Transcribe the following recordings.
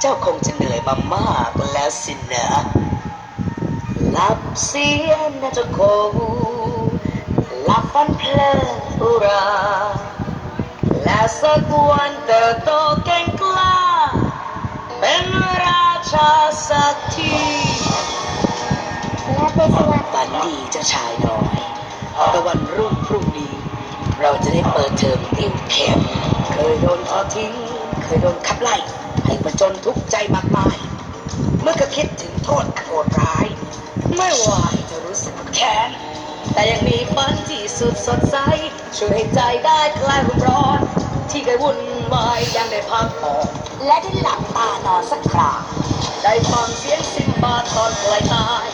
เจ้าคงจะเหนื่อยมามากแล้วสินะหลับเสียนะเจ้าคงหลับฝันเพลินอุราและสักวันเติบโตเก่งกล้า เป็นราชาสักทีและเป็นสวัสดิ์ฝันดีเจ้าชายน้อยแต่วันรุ่งพรุ่งนี้ เราจะได้เปิดเทอมติวเข้มเคยโดนทอดทิ้ง เคยโดนขับไล่ ให้ประจนทุกข์ใจมากมาย เมื่อก็คิดถึงโทษโหดร้าย ไม่ว่าจะรู้สึกแค้น แต่ยังมีฝันที่สุดสดใส ช่วยให้ใจได้คลายความร้อน ที่เคยวุ่นวายยังได้พักผ่อนและได้หลับตานอนสักคราได้ฟังเสียงซิมบาตอนไกลตาย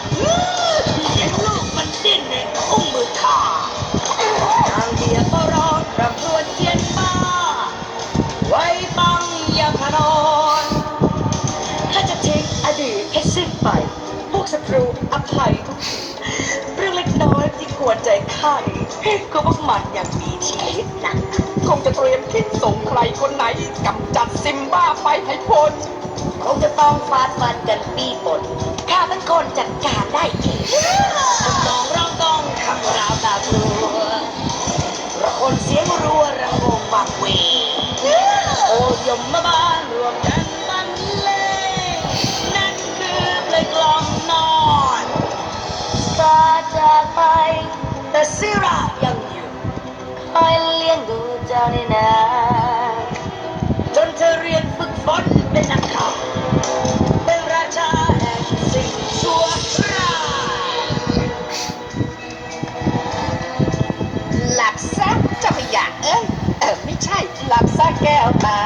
พวกศัตรูอภัยทุกทีเรื่องเล็กน้อยที่ควรใจข้าก็พวกมันยังมีชีวิตนะคงจะเตรียมคิดส่งใครคนไหนกำจัดซิมบ้าไปให้พ้นคงจะต้องฟาดฟันกันปีปนข้าทั้งคนจัดการได้เองทำนองร้องกองคำราวตากลัวระคนเสียงรัวระงมบางเวโอยมมาบ้านรวมกัน แต่สิรายังอยู่คอยเลี้ยงดูเจ้านี่นาจนเธอเรียนฝึกฝนเป็นนักข่าวเป็นราชาแห่งสิ่งชั่วร้ายหลับซะเจ้าพยาเอ้ยเออไม่ใช่หลับซะแก้วตา